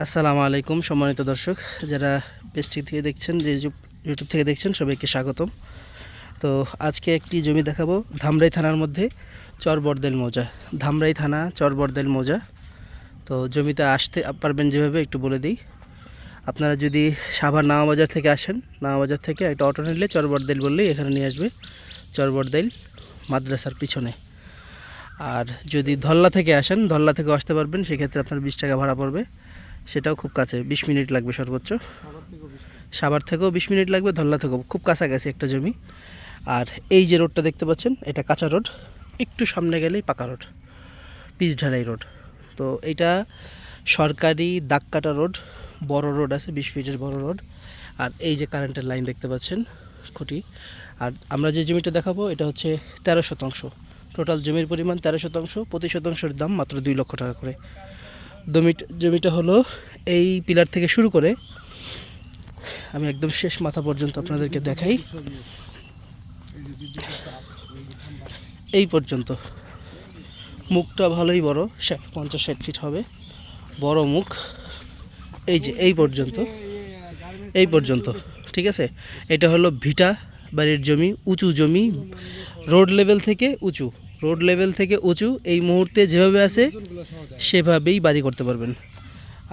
আসসালামু আলাইকুম, সম্মানিত দর্শক, যারা পেজটি থেকে দেখছেন, যে ইউটিউব- থেকে দেখছেন, সবাইকে স্বাগতম। তো আজকে একটি জমি দেখাবো ধামরাই থানার মধ্যে, চরবরদেল মৌজা। ধামরাই থানা, চরবরদেল মৌজা। তো জমিতে আসতে পারবেন যেভাবে, একটু বলে দিই। আপনারা যদি সাভার নামাবাজার থেকে আসেন নামাবাজার থেকে একটা অটো নিলে চরবরদেল বললেই এখানে নিয়ে আসবে, চরবরদেল মাদ্রাসার পিছনে। আর যদি ধল্লা থেকে আসেন, ধল্লা থেকে আসতে পারবেন, সেক্ষেত্রে আপনার বিশ টাকা ভাড়া পড়বে। সেটাও খুব কাছে বিশ মিনিট লাগবে সর্বোচ্চ। সাভার থেকেও বিশ মিনিট। লাগবে ধল্লা থেকেও খুব কাছাকাছি একটা জমি। আর এই যে রোডটা দেখতে পাচ্ছেন এটা কাঁচা রোড একটু সামনে গেলেই পাকা রোড পিচ ঢালাই রোড। তো এটা সরকারি দাগ কাটা রোড বড় রোড আছে বিশ ফিটের বড় রোড। আর এই যে কারেন্টের লাইন দেখতে পাচ্ছেন খুঁটি। আর আমরা যে জমিটা দেখাবো এটা হচ্ছে তেরো শতাংশ। টোটাল জমির পরিমাণ তেরো শতাংশ প্রতি শতাংশের দাম মাত্র দুই লক্ষ টাকা করে। জমিটা জমিটা হলো এই পিলার থেকে শুরু করে আমি একদম শেষ মাথা পর্যন্ত আপনাদেরকে দেখাই। এই পর্যন্ত। মুখটা ভালোই বড়, ষাট, পঞ্চাশ, ষাট ফিট হবে। বড় মুখ। এই যে, এই পর্যন্ত। এই পর্যন্ত, ঠিক আছে? এটা হলো ভিটা বাড়ির জমি, উঁচু জমি রোড লেভেল থেকে উঁচু। রোড লেভেল থেকে উঁচু এই মুহূর্তে যেভাবে আছে সেভাবেই বাড়ি করতে পারবেন।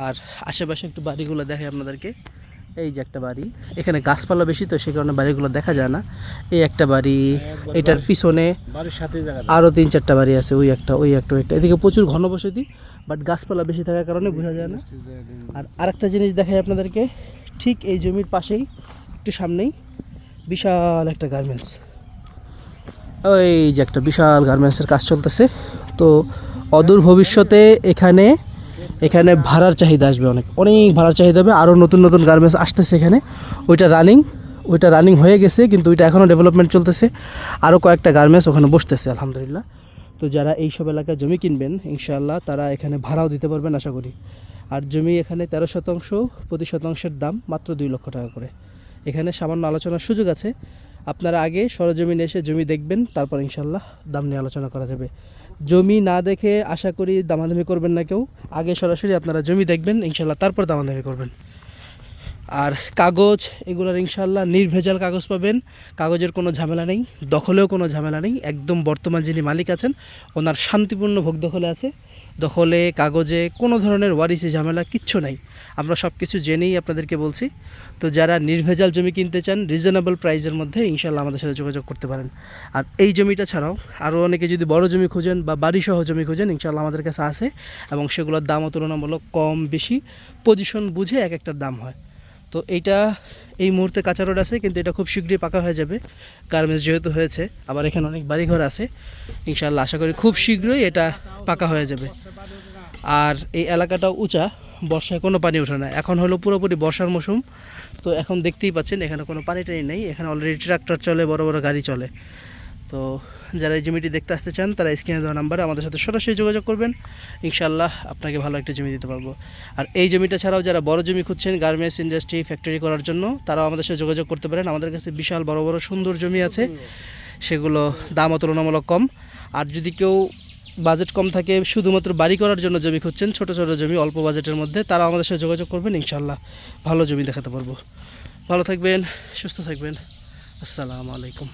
আর আশেপাশে একটু বাড়িগুলো দেখে আপনাদেরকে। এই যে একটা বাড়ি এখানে গাছপালা বেশি তো সে কারণে বাড়িগুলো দেখা যায় না। এই একটা বাড়ি এটার পিছনে আরও তিন চারটা বাড়ি আছে ওই একটা ওই একটা ওই একটা। এদিকে প্রচুর ঘনবসতি বাট গাছপালা বেশি থাকার কারণে বোঝা যায় না। আর আরেকটা জিনিস দেখাই আপনাদেরকে ঠিক এই জমির পাশেই একটু সামনেই বিশাল একটা গার্মেন্টস ওই যে একটা বিশাল গার্মেন্টসের কাজ চলতেছে। তো অদূর ভবিষ্যতে এখানে এখানে ভাড়ার চাহিদা আসবে অনেক। অনেক ভাড়ার চাহিদা হবে, আরও নতুন নতুন গার্মেন্টস আসতেছে এখানে। ওইটা রানিং ওইটা রানিং হয়ে গেছে, কিন্তু ওইটা এখনও ডেভেলপমেন্ট চলতেছে। আরও কয়েকটা গার্মেন্টস ওখানে বসতেছে, আলহামদুলিল্লাহ। তো যারা এইসব এলাকায় জমি কিনবেন, ইনশাআল্লাহ তারা এখানে ভাড়াও দিতে পারবেন, আশা করি। আর জমি এখানে তেরো শতাংশ প্রতি শতাংশের দাম মাত্র দুই লক্ষ টাকা করে। এখানে সামান্য আলোচনার সুযোগ আছে। আপনারা আগে সরজমিনে এসে জমি দেখবেন, তারপর ইনশাল্লাহ দাম নিয়ে আলোচনা করা যাবে। জমি না দেখে আশা করি দামাদামি করবেন না কেউ। আগে সরাসরি আপনারা জমি দেখবেন ইনশাল্লাহ তারপর দামাদামি করবেন। আর কাগজ, এগুলোর ইনশাল্লাহ নির্ভেজাল কাগজ পাবেন। কাগজের কোনো ঝামেলা নেই, দখলেও কোনো ঝামেলা নেই। একদম বর্তমান যিনি মালিক আছেন, ওনার শান্তিপূর্ণ ভোগ দখলে আছে। দখলে, কাগজে, কোনো ধরনের ওয়ারিসি ঝামেলা কিচ্ছু নাই। আমরা সব কিছু জেনেই আপনাদেরকে বলছি। তো যারা নির্ভেজাল জমি কিনতে চান রিজনেবল প্রাইসের মধ্যে ইনশাল্লাহ আমাদের সাথে যোগাযোগ করতে পারেন। আর এই জমিটা ছাড়াও আরও অনেকে যদি বড় জমি খুঁজেন বা বাড়িসহ জমি খুঁজেন ইনশাল্লাহ আমাদের কাছে আছে এবং সেগুলোর দামও তুলনামূলক কম বেশি। পজিশন বুঝে এক একটার দাম হয়। তো এইটা এই মুহূর্তে কাঁচা রোড আছে, কিন্তু এটা খুব শীঘ্রই পাকা হয়ে যাবে। গার্মেন্টস যেহেতু হয়েছে, আবার এখানে অনেক বাড়িঘর আছে। ইনশাল্লাহ আশা করি খুব শীঘ্রই এটা পাকা হয়ে যাবে। আর এই এলাকাটাও উঁচা, বর্ষায় কোনো পানি ওঠে না। এখন হলো পুরোপুরি বর্ষার মৌসুম। তো এখন দেখতেই পাচ্ছেন, এখানে কোনো পানি টানি নেই। এখানে অলরেডি ট্রাক্টর চলে, বড় বড় গাড়ি চলে। তো যারা এই জমিটি দেখতে আসতে চান, তারা স্ক্রিনে দেওয়া নাম্বারে আমাদের সাথে সরাসরি যোগাযোগ করবেন। ইনশাল্লাহ আপনাকে ভালো একটা জমি দিতে পারব। আর এই জমিটা ছাড়াও যারা বড় জমি খুঁজছেন, গার্মেন্টস ইন্ডাস্ট্রি, ফ্যাক্টরি করার জন্য, তারাও আমাদের সাথে যোগাযোগ করতে পারেন। আমাদের কাছে বিশাল বড় বড় সুন্দর জমি আছে। সেগুলো দামও তুলনামূলক কম। আর যদি কেউ বাজেট কম থাকে, শুধুমাত্র বাড়ি করার জন্য জমি খুঁজছেন, ছোট ছোট জমি, অল্প বাজেটের মধ্যে, তারা আমাদের সাথে যোগাযোগ করবেন। ইনশাল্লাহ ভালো জমি দেখাতে পারব। ভালো থাকবেন, সুস্থ থাকবেন। আসসালামু আলাইকুম।